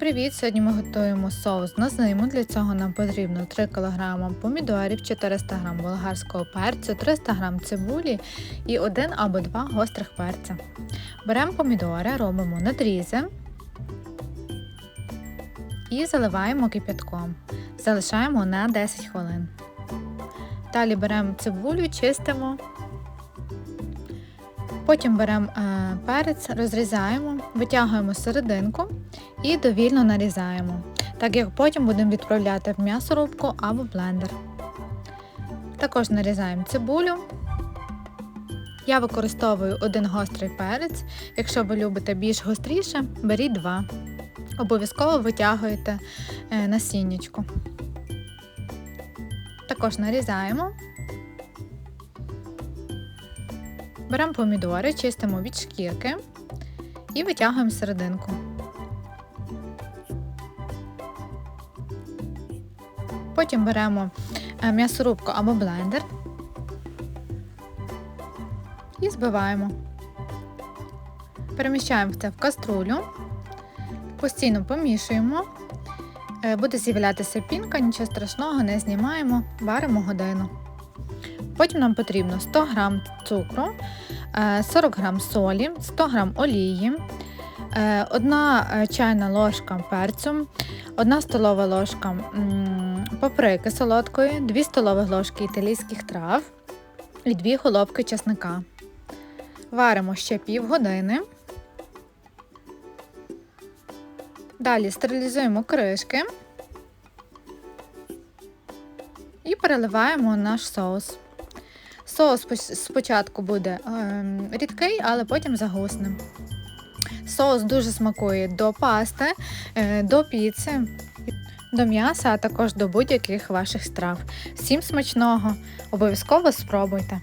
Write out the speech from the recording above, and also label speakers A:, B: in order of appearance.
A: Привіт! Сьогодні ми готуємо соус на зиму. Для цього нам потрібно 3 кг помідорів, 400 г болгарського перцю, 300 г цибулі і 1 або 2 гострих перця. Беремо помідори, робимо надрізи і заливаємо кип'ятком. Залишаємо на 10 хвилин. Далі беремо цибулю, чистимо. Потім беремо е, перець, розрізаємо, витягуємо серединку і довільно нарізаємо, так як потім будемо відправляти в м'ясорубку або блендер. Також нарізаємо цибулю. Я використовую один гострий перець. Якщо ви любите більш гостріше, беріть два. Обов'язково витягуєте е, насіннячку. Також нарізаємо. Беремо помідори, чистимо від шкірки і витягуємо серединку. Потім беремо е, м'ясорубку або блендер і збиваємо. Переміщаємо це в каструлю, постійно помішуємо. Е, Буде з'являтися пінка, нічого страшного, не знімаємо, варимо годину. Потім нам потрібно 100 г цукру, е, 40 г солі, 100 г олії, 1 чайна ложка перцю, 1 столова ложка паприки солодкої, 2 столові ложки італійських трав і 2 головки чесника. Варимо ще півгодини. Далі стерилізуємо кришки і переливаємо наш соус. Соус спочатку буде ем, рідкий, але потім загусне. Соус дуже смакує до пасти, е, до піци, до м'яса, а також до будь-яких ваших страв. Всім смачного! Обов'язково спробуйте!